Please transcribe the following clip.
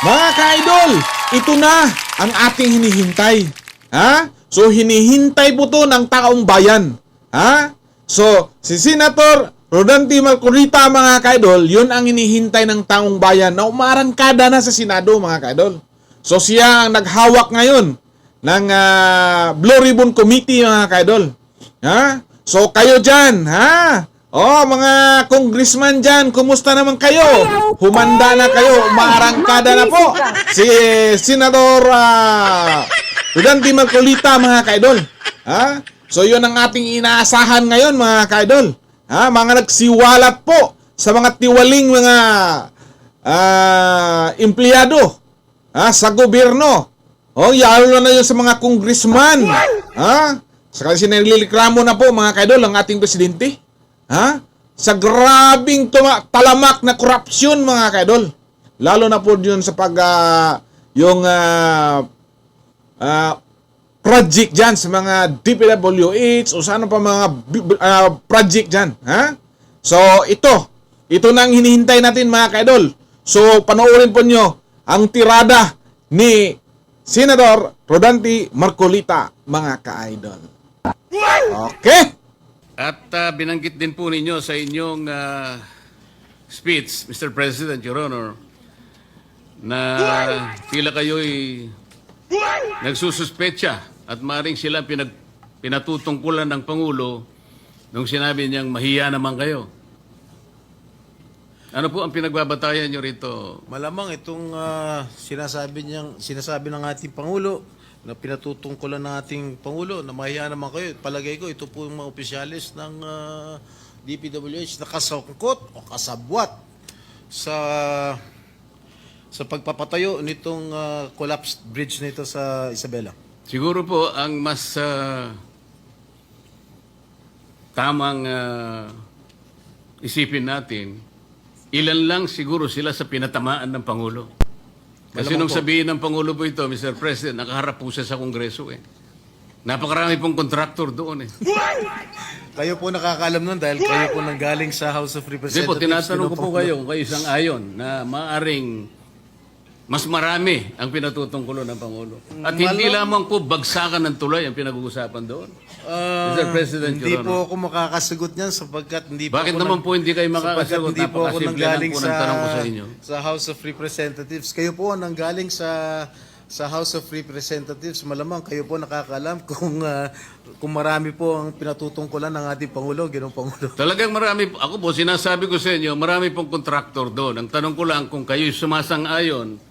Mga ka-idol, ito na ang ating hinihintay. Ha? So hinihintay po to ng taong bayan. Ha? So si Senator Rodante Marcolita mga ka-idol, yun ang hinihintay ng taong bayan na umarangkada na sa Senado mga ka-idol. So siya ang naghawak ngayon ng ah, Blue Ribbon Committee mga ka-idol. Ha? So kayo dyan, ha? Oh, mga congressman dyan, kumusta naman kayo? Humanda na kayo, umaarangkada na po. Si Senador uh, Rodante Marcolita, mga kaidol. Ha? So, yun ang ating inaasahan ngayon, mga kaidol. Ha? Mga nagsiwalat po sa mga tiwaling mga ah, empleyado ha? sa gobyerno. Oh, lalo na yun sa mga congressman. Ha? Sa kasi nililikramo na po, mga kaidol, ang ating presidente. Ha? Sa grabing tuma- talamak na korupsyon mga kaidol. Lalo na po yun sa pag ah, yung ah, ah, project dyan sa mga DPWH o sa ano pa mga ah, project dyan. Ha? So ito, ito na ang hinihintay natin mga kaidol. So panoorin po nyo ang tirada ni Senador Rodante Marcolita mga ka-idol. Okay? At ah, binanggit din po ninyo sa inyong ah, speech, Mr. President, Your Honor, na tila kayo'y nagsususpecha at maring sila pinag, pinatutungkulan ng Pangulo nung sinabi niyang mahiya naman kayo. Ano po ang pinagbabatayan niyo rito? Malamang itong ah, sinasabi niyang sinasabi ng ating pangulo na pinatutungkulan ng ating pangulo na mahiya naman kayo. Palagay ko ito po yung mga opisyalis ng ah, DPWH na kasangkot o kasabwat sa sa pagpapatayo nitong ah, collapsed bridge nito sa Isabela. Siguro po ang mas ah, tamang ah, isipin natin, ilan lang siguro sila sa pinatamaan ng Pangulo. Kasi nung po. sabihin ng Pangulo po ito, Mr. President, nakaharap po siya sa Kongreso eh. Napakarami pong kontraktor doon eh. Kayo po nakakaalam nun dahil kayo po nanggaling sa House of Hindi Representatives. po, tinatanong ko po kayo kung kayo isang ayon na maaring mas marami ang pinatutungkulo ng Pangulo. At hindi lamang po bagsakan ng tulay ang pinag-uusapan doon. Ah, Mr. President, hindi Your po ako makakasagot niyan sapagkat hindi po Bakit ako naman po hindi kayo sapagkat makakasagot? hindi po ako Napakasimple lang nanggaling po sa ng tanong ko sa inyo. sa House of Representatives. Kayo po ang nanggaling sa sa House of Representatives. Malamang kayo po nakakaalam kung ah, kung marami po ang pinatutungkulan ng ating pangulo, ginong pangulo. Talagang marami, po- ako po sinasabi ko sa inyo, marami pong kontraktor doon. Ang tanong ko lang kung kayo sumasang-ayon